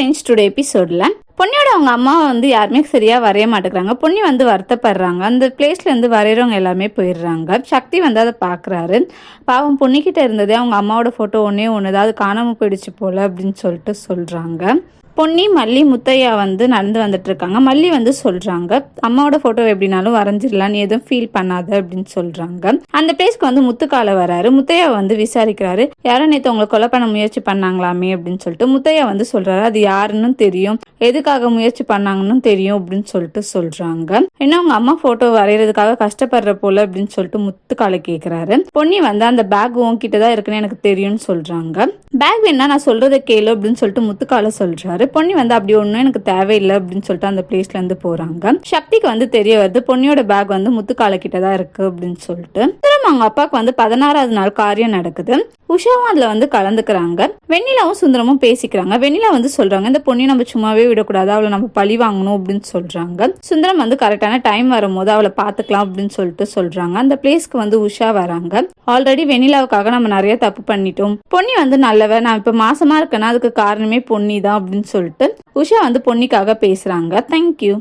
Friends today எபிசோடில் பொன்னியோட அவங்க அம்மா வந்து யாருமே சரியாக வரைய மாட்டேங்கிறாங்க. பொன்னி வந்து வருத்தப்படுறாங்க. அந்த பிளேஸ்லேருந்து வரைகிறவங்க எல்லாமே போயிடுறாங்க. சக்தி வந்து அதை பார்க்குறாரு பாவம் பொன்னிக்கிட்ட இருந்ததே அவங்க அம்மாவோட ஃபோட்டோ ஒன்றே ஒன்று தான் அது காணாமல் போயிடுச்சு போல் அப்படின்னு சொல்லிட்டு சொல்கிறாங்க பொன்னி மல்லி முத்தையா வந்து நடந்து வந்துட்டு இருக்காங்க மல்லி வந்து சொல்றாங்க அம்மாவோட போட்டோ எப்படினாலும் வரைஞ்சிடலாம் நீ எதுவும் ஃபீல் பண்ணாத அப்படின்னு சொல்றாங்க. அந்த பிளேஸ்க்கு வந்து முத்துக்கால வராரு. முத்தையா வந்து விசாரிக்கிறாரு யாரோ நேற்று உங்களை கொலை பண்ண முயற்சி பண்ணாங்களாமே அப்படின்னு சொல்லிட்டு முத்தையா வந்து சொல்றாரு அது யாருன்னு தெரியும். எதுக்காக முயற்சி பண்ணாங்கன்னு தெரியும் அப்படின்னு சொல்லிட்டு சொல்றாங்க. என்ன அவங்க அம்மா போட்டோ வரைகிறதுக்காக கஷ்டப்படுற போல அப்படின்னு சொல்லிட்டு முத்துக்கால கேக்குறாரு. பொன்னி வந்து அந்த பேக் உங்ககிட்ட தான் இருக்குன்னு எனக்கு தெரியும்னு சொல்றாங்க. பேக் வேணா நான் சொல்றதை கேளு அப்படின்னு சொல்லிட்டு முத்துக்கால சொல்றாரு. பொன்னி வந்து அப்படி ஒன்றும் எனக்கு தேவையில்லை அப்படின்னு சொல்லிட்டு அந்த பிளேஸ்ல இருந்து போறாங்க. சக்திக்கு வந்து தெரிய வருது பொன்னியோட பேக் வந்து முத்துக்கால கிட்ட தான் இருக்கு அப்படின்னு சொல்லிட்டு. திரும்ப அவங்க அப்பாவுக்கு வந்து பதினாறாவது நாள் காரியம் நடக்குது. உஷாவும் அதுல வந்து கலந்துக்கிறாங்க. வெண்ணிலாவும் சுந்தரமும் பேசிக்கிறாங்க. வெண்ணிலா வந்து சொல்றாங்க இந்த பொண்ணை நம்ம சும்மாவே விடக்கூடாது அவளை நம்ம பழி வாங்கணும் அப்படின்னு சொல்றாங்க. சுந்தரம் வந்து கரெக்டான டைம் வரும்போது அவளை பாத்துக்கலாம் அப்படின்னு சொல்லிட்டு சொல்றாங்க. அந்த பிளேஸ்க்கு வந்து உஷா வராங்க. ஆல்ரெடி வெண்ணிலாவுக்காக நம்ம நிறைய தப்பு பண்ணிட்டோம். பொன்னி வந்து நல்லவ நான் இப்ப மாசமா இருக்கேன்னா அதுக்கு காரணமே பொன்னி தான் அப்படின்னு சொல்லிட்டு உஷா வந்து பொன்னிக்காக பேசுறாங்க. தேங்க்யூ